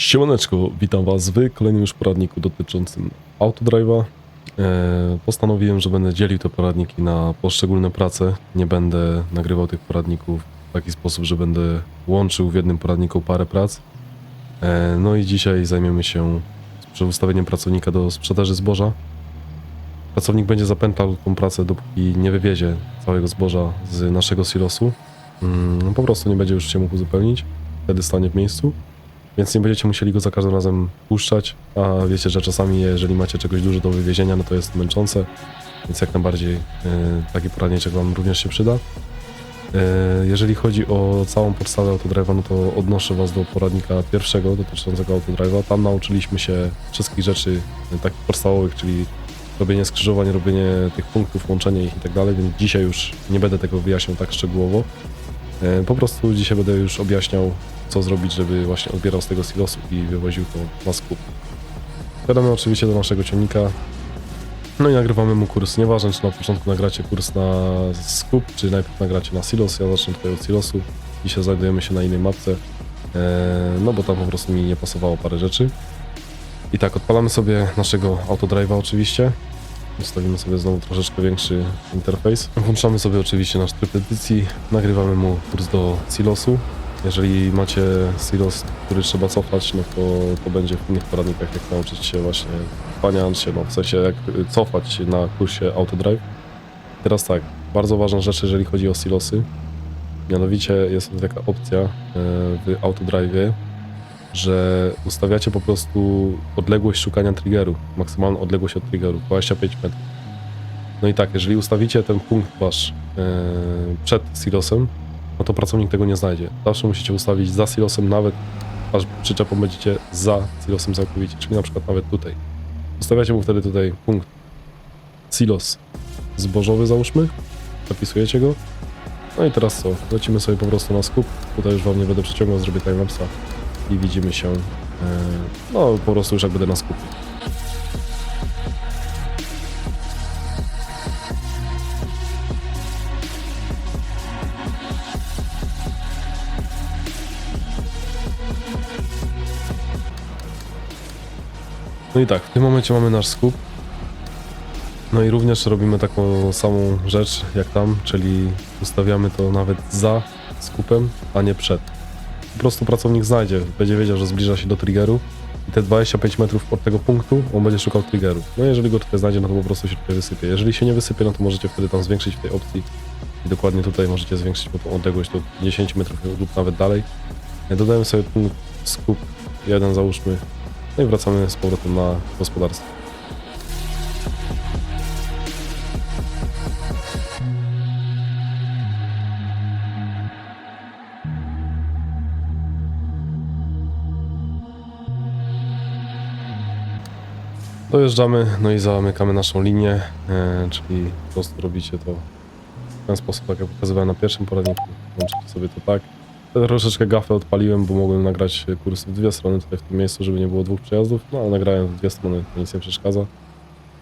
Siemaneczko, witam Was w kolejnym już poradniku dotyczącym autodrive'a. E, postanowiłem, że będę dzielił te poradniki na poszczególne prace. Nie będę nagrywał tych poradników w taki sposób, że będę łączył w jednym poradniku parę prac. E, no i dzisiaj zajmiemy się ustawieniem pracownika do sprzedaży zboża. Pracownik będzie zapętlał tą pracę, dopóki nie wywiezie całego zboża z naszego silosu. Mm, po prostu nie będzie już się mógł uzupełnić, wtedy stanie w miejscu. Więc nie będziecie musieli go za każdym razem puszczać, a wiecie, że czasami jeżeli macie czegoś dużo do wywiezienia, no to jest męczące, więc jak najbardziej y, taki poradniczek Wam również się przyda. Y, jeżeli chodzi o całą podstawę autodrive'a, no to odnoszę Was do poradnika pierwszego dotyczącego autodrive'a. Tam nauczyliśmy się wszystkich rzeczy y, takich podstawowych, czyli robienie skrzyżowań, robienie tych punktów, łączenie ich i tak dalej, więc dzisiaj już nie będę tego wyjaśniał tak szczegółowo. E, Po prostu dzisiaj będę już objaśniał, co zrobić, żeby właśnie odbierał z tego silosu i wywoził to na skup. Wkładamy oczywiście do naszego ciągnika, no i nagrywamy mu kurs. Nieważne, czy na początku nagracie kurs na skup, czy najpierw nagracie na silos. Ja zacznę tutaj od silosu. Dzisiaj znajdujemy się na innej mapce, e, no bo tam po prostu mi nie pasowało parę rzeczy. I tak, odpalamy sobie naszego autodrive'a oczywiście. Ustawimy sobie znowu troszeczkę większy interfejs. Włączamy sobie oczywiście nasz tryb edycji, nagrywamy mu kurs do silosu. Jeżeli macie silos, który trzeba cofać, no to, to będzie w innych poradnikach, jak nauczyć się właśnie paniać się, no w sensie jak y, cofać na kursie Autodrive. Teraz tak, bardzo ważna rzecz, jeżeli chodzi o silosy. Mianowicie jest taka opcja e, w Autodrive, że ustawiacie po prostu odległość szukania triggeru, maksymalną odległość od triggeru, 25 metrów. No i tak, jeżeli ustawicie ten punkt wasz e, przed silosem, no to pracownik tego nie znajdzie. Zawsze musicie ustawić za silosem, nawet aż przyczepą będziecie za silosem całkowicie, czyli na przykład nawet tutaj. Ustawiacie mu wtedy tutaj punkt silos zbożowy załóżmy, zapisujecie go. No i teraz co? Lecimy sobie po prostu na skup. Tutaj już wam nie będę przeciągał, zrobię timelapsa i widzimy się, e, no po prostu już jak będę na skupie. No i tak, w tym momencie mamy nasz skup. No i również robimy taką samą rzecz jak tam, czyli ustawiamy to nawet za skupem, a nie przed prostu pracownik znajdzie, będzie wiedział, że zbliża się do triggeru i te 25 metrów od tego punktu on będzie szukał triggeru. No jeżeli go tutaj znajdzie, no to po prostu się tutaj wysypie. Jeżeli się nie wysypie, no to możecie wtedy tam zwiększyć w tej opcji i dokładnie tutaj możecie zwiększyć tą odległość do 10 metrów lub nawet dalej. Dodajemy sobie punkt skup jeden załóżmy, no i wracamy z powrotem na gospodarstwo. Dojeżdżamy, no i zamykamy naszą linię, e, czyli po prostu robicie to w ten sposób, tak jak pokazywałem na pierwszym poradniku. Łączycie sobie to tak. Troszeczkę gafę odpaliłem, bo mogłem nagrać kurs w dwie strony tutaj w tym miejscu, żeby nie było dwóch przejazdów, no ale nagrałem w dwie strony, to nic nie przeszkadza.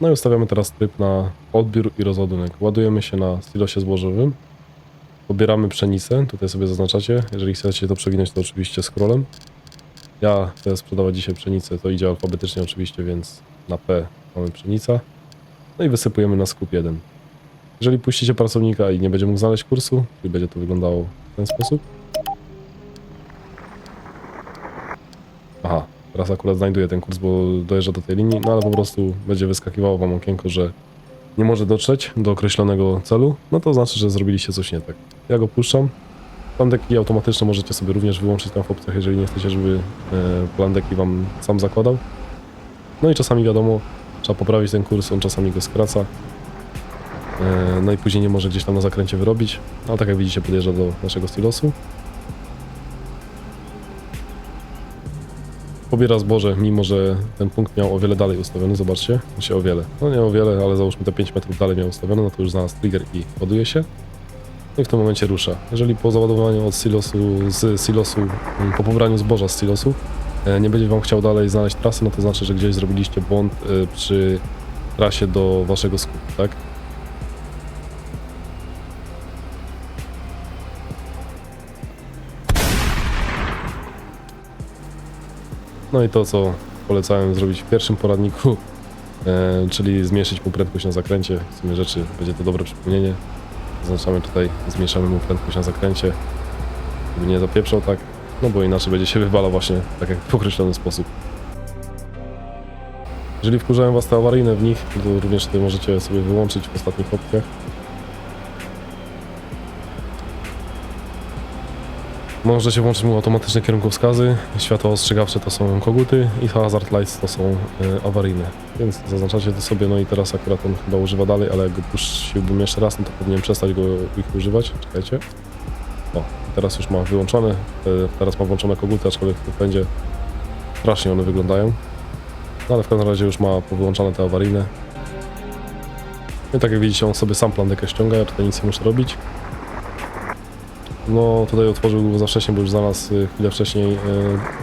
No i ustawiamy teraz tryb na odbiór i rozładunek. Ładujemy się na silosie zbożowym, pobieramy pszenicę, tutaj sobie zaznaczacie, jeżeli chcecie to przewinąć, to oczywiście scrollem. Ja chcę sprzedawać dzisiaj pszenicę, to idzie alfabetycznie oczywiście, więc na P mamy pszenica. No i wysypujemy na skup 1. Jeżeli puścicie pracownika i nie będzie mógł znaleźć kursu, czyli będzie to wyglądało w ten sposób. Aha, teraz akurat znajduję ten kurs, bo dojeżdża do tej linii, no ale po prostu będzie wyskakiwało wam okienko, że nie może dotrzeć do określonego celu, no to znaczy, że zrobiliście coś nie tak. Ja go puszczam. Plandeki automatyczne możecie sobie również wyłączyć tam w opcjach, jeżeli nie chcecie, żeby e, plandeki wam sam zakładał. No i czasami wiadomo, trzeba poprawić ten kurs, on czasami go skraca. E, No i później nie może gdzieś tam na zakręcie wyrobić. Ale tak jak widzicie, podjeżdża do naszego silosu. Pobiera zboże, mimo że ten punkt miał o wiele dalej ustawiony, zobaczcie. Znaczy o wiele. No nie o wiele, ale załóżmy te 5 metrów dalej miał ustawione, no to już znalazł trigger i ładuje się. No i w tym momencie rusza. Jeżeli po załadowaniu od silosu, z silosu, po pobraniu zboża z silosu, nie będzie wam chciał dalej znaleźć trasy, no to znaczy, że gdzieś zrobiliście błąd e, przy trasie do waszego skupu, tak? No i to, co polecałem zrobić w pierwszym poradniku, e, czyli zmniejszyć mu prędkość na zakręcie. W sumie rzeczy będzie to dobre przypomnienie. Zaznaczamy tutaj, zmniejszamy mu prędkość na zakręcie, żeby nie zapieprzał tak, no bo inaczej będzie się wywalał właśnie tak jak w określony sposób. Jeżeli wkurzają Was te awaryjne w nich, to również tutaj możecie sobie wyłączyć w ostatnich opcjach. Możecie włączyć mu automatyczne kierunkowskazy, światła ostrzegawcze to są koguty i hazard lights to są e, awaryjne. Więc zaznaczacie to sobie, no i teraz akurat on chyba używa dalej, ale jak go puściłbym jeszcze raz, no to powinien przestać go ich używać. Czekajcie. O, teraz już ma wyłączone, e, teraz ma włączone koguty, aczkolwiek będzie strasznie one wyglądają. No ale w każdym razie już ma wyłączone te awaryjne. No i tak jak widzicie, on sobie sam plandekę ściąga, ja tutaj nic nie muszę robić. No tutaj otworzył go za wcześnie, bo już znalazł y, chwilę wcześniej y,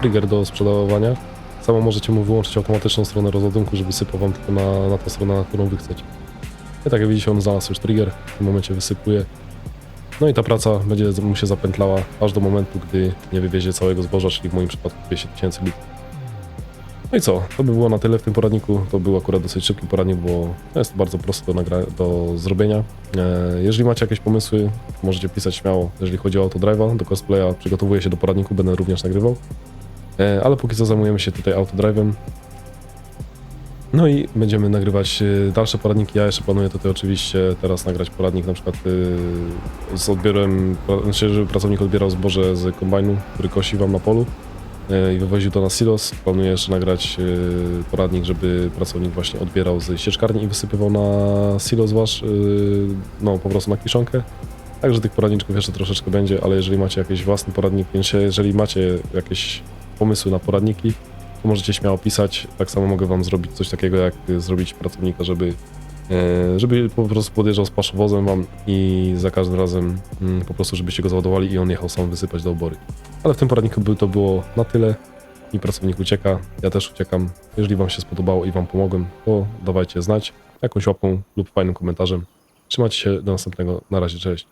trigger do sprzedawania. Samo możecie mu wyłączyć automatyczną stronę rozładunku, żeby sypał wam tylko na, na tę stronę, na którą wy chcecie. I tak jak widzicie, on znalazł już trigger, w tym momencie wysypuje. No i ta praca będzie mu się zapętlała aż do momentu, gdy nie wywiezie całego zboża, czyli w moim przypadku 200 tysięcy litrów. No i co? To by było na tyle w tym poradniku. To był akurat dosyć szybki poradnik, bo jest to bardzo proste do, do zrobienia. E, jeżeli macie jakieś pomysły, możecie pisać śmiało. Jeżeli chodzi o autodrive'a, do cosplaya, przygotowuję się do poradniku, będę również nagrywał. E, ale póki co zajmujemy się tutaj autodrive'em. No i będziemy nagrywać e, dalsze poradniki. Ja jeszcze planuję tutaj oczywiście teraz nagrać poradnik na przykład e, z odbiorem, znaczy, żeby pracownik odbierał zboże z kombajnu, który kosi wam na polu e, i wywoził to na silos. Planuję jeszcze nagrać poradnik, żeby pracownik właśnie odbierał z sieczkarni i wysypywał na silos wasz, no po prostu na kiszonkę. Także tych poradniczków jeszcze troszeczkę będzie, ale jeżeli macie jakiś własny poradnik, jeżeli macie jakieś pomysły na poradniki, to możecie śmiało pisać. Tak samo mogę wam zrobić coś takiego, jak zrobić pracownika, żeby, e, żeby po prostu podjeżdżał z paszowozem wam i za każdym razem mm, po prostu, żebyście go załadowali i on jechał sam wysypać do obory. Ale w tym poradniku to było na tyle. I pracownik ucieka, ja też uciekam. Jeżeli wam się spodobało i wam pomogłem, to dawajcie znać jakąś łapką lub fajnym komentarzem. Trzymajcie się, do następnego. Na razie, cześć.